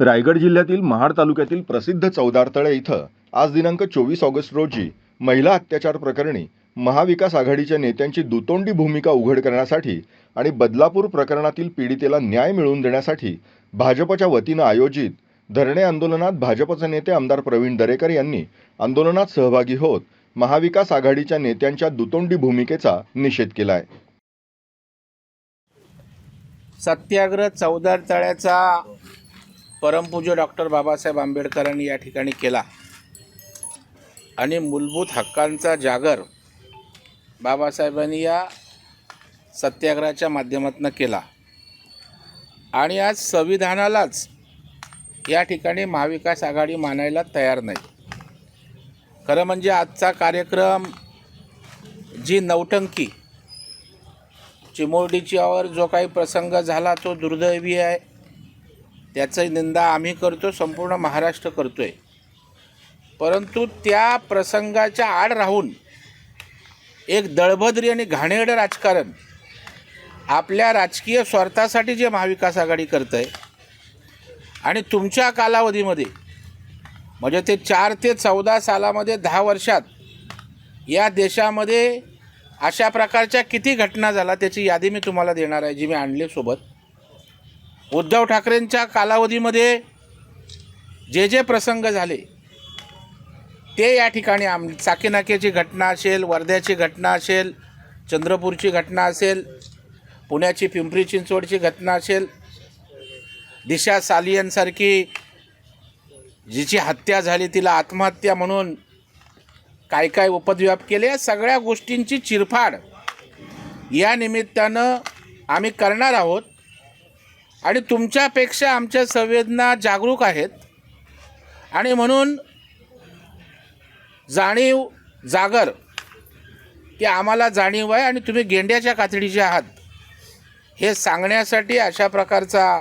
रायगड जिल्ह्यातील महाड तालुक्यातील प्रसिद्ध चौदारतळे इथं आज दिनांक चोवीस ऑगस्ट रोजी महिला अत्याचार प्रकरणी महाविकास आघाडीच्या नेत्यांची दुतोंडी भूमिका उघड करण्यासाठी आणि बदलापूर प्रकरणातील पीडितेला न्याय मिळवून देण्यासाठी भाजपच्या वतीनं आयोजित धरणे आंदोलनात भाजपचे नेते आमदार प्रवीण दरेकर यांनी आंदोलनात सहभागी होत महाविकास आघाडीच्या नेत्यांच्या दुतोंडी भूमिकेचा निषेध केला आहे सत्याग्रह चौदार तळ्याचा परमपूज्य डॉक्टर बाबासाहेब आंबेडकरांनी या ठिकाणी केला. आणि मूलभूत हक्कांचा जागर बाबासाहेबांनी या सत्याग्रहाच्या माध्यमातून केला. आणि आज संविधानालाच या ठिकाणी महाविकास आघाडी मानायला तयार नाही. खरं म्हणजे आजचा कार्यक्रम जी नौटंकी चिमोरडीच्यावर जो काही प्रसंग झाला तो दुर्दैवी आहे. त्याची निंदा आम्ही करतो संपूर्ण महाराष्ट्र करतो आहे परंतु त्या प्रसंगाच्या आड राहून एक दळभद्री आणि घाणेरडं राजकारण आपल्या राजकीय स्वार्थासाठी जे महाविकास आघाडी करत आहे आणि तुमच्या कालावधीमध्ये म्हणजे ते चार ते चौदा सालामध्ये दहा वर्षात या देशामध्ये अशा प्रकारच्या किती घटना झाल्या त्याची यादी मी तुम्हाला देणार आहे जी मी आणली सोबत. उद्धव ठाकरेंच्या कालावधीमध्ये जे जे प्रसंग झाले ते या ठिकाणी आम चाकीनाक्याची घटना असेल वर्ध्याची घटना असेल चंद्रपूरची घटना असेल पुण्याची पिंपरी चिंचवडची घटना असेल दिशा सालियनसारखी जिची हत्या झाली तिला आत्महत्या म्हणून काय काय उपद्व्याप केले या सगळ्या गोष्टींची चिरफाड या निमित्तानं आम्ही करणार आहोत. आणि तुमच्यापेक्षा आमच्या संवेदना जागरूक आहेत. आणि म्हणून जाणीव जागर की आम्हाला जाणीव आहे आणि तुम्ही गेंड्याच्या कातडीचे आहात. हे सांगण्यासाठी अशा प्रकारचा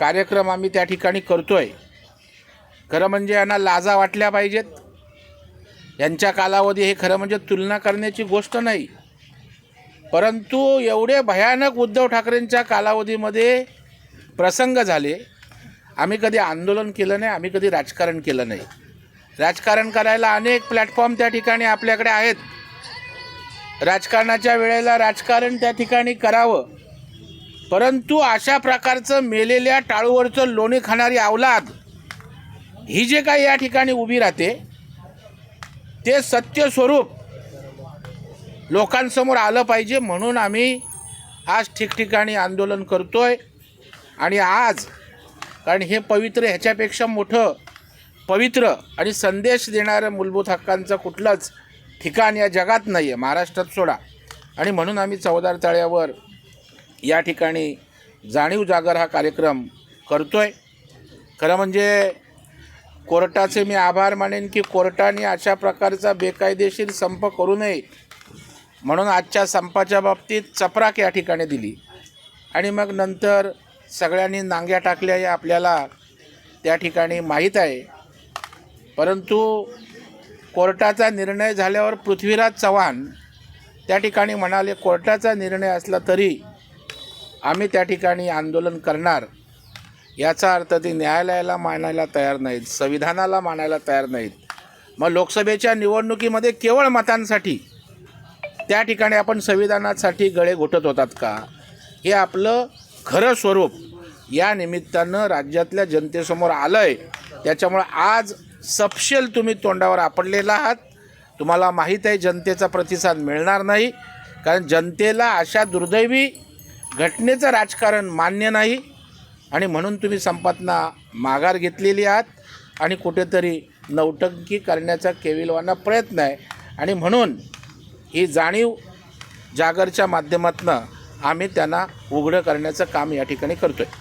कार्यक्रम आम्ही त्या ठिकाणी करतो आहे खरं म्हणजे यांना लाजा वाटल्या पाहिजेत. यांच्या कालावधी हे खरं म्हणजे तुलना करण्याची गोष्ट नाही. परंतु एवढे भयानक उद्धव ठाकरेंच्या कालावधीमध्ये प्रसंग झाले. आम्ही कधी आंदोलन केलं नाही आम्ही कधी राजकारण केलं नाही. राजकारण करायला अनेक प्लॅटफॉर्म त्या ठिकाणी आपल्याकडे आहेत. राजकारणाच्या वेळेला राजकारण त्या ठिकाणी करावं. परंतु अशा प्रकारचं मेलेल्या टाळूवरचं लोणी खाणारी अवलाद ही जे काही या ठिकाणी उभी राहते ते सत्य स्वरूप लोकांसमोर आलं पाहिजे म्हणून आम्ही आज ठिकठिकाणी आंदोलन करतो आहे आणि आज कारण हे पवित्र ह्याच्यापेक्षा मोठं पवित्र आणि संदेश देणारं मूलभूत हक्कांचं कुठलंच ठिकाण या जगात नाही आहे महाराष्ट्रात सोडा. आणि म्हणून आम्ही चौदार तळ्यावर या ठिकाणी जाणीव जागर हा कार्यक्रम करतो आहे खरं म्हणजे कोर्टाचे मी आभार मानेन की कोर्टाने अशा प्रकारचा बेकायदेशीर संप करू नये म्हणून आजच्या संपाच्या बाबतीत चपराक या ठिकाणी दिली. आणि मग नंतर सगळ्यांनी नांग्या टाकल्या हे आपल्याला त्या ठिकाणी माहीत आहे. परंतु कोर्टाचा निर्णय झाल्यावर पृथ्वीराज चव्हाण त्या ठिकाणी म्हणाले कोर्टाचा निर्णय असला तरी आम्ही त्या ठिकाणी आंदोलन करणार. याचा अर्थ ते न्यायालयाला मानायला तयार नाहीत संविधानाला मानायला तयार नाहीत. मग लोकसभेच्या निवडणुकीमध्ये केवळ मतांसाठी त्या ठिकाणी आपण संविधानासाठी गळे घोटत होतात का? हे आपलं खरं स्वरूप या निमित्तानं राज्यातल्या जनतेसमोर आलं आहे त्याच्यामुळं आज सपशेल तुम्ही तोंडावर आपडलेला आहात. तुम्हाला माहीत आहे जनतेचा प्रतिसाद मिळणार नाही. कारण जनतेला अशा दुर्दैवी घटनेचं राजकारण मान्य नाही. आणि म्हणून तुम्ही संपातना माघार घेतलेली आहात. आणि कुठेतरी नौटंकी करण्याचा केविलवाना प्रयत्न आहे. आणि म्हणून ही जाणीव जागरच्या माध्यमातून आम्ही त्यांना उघडं करण्याचं काम या ठिकाणी करतो आहे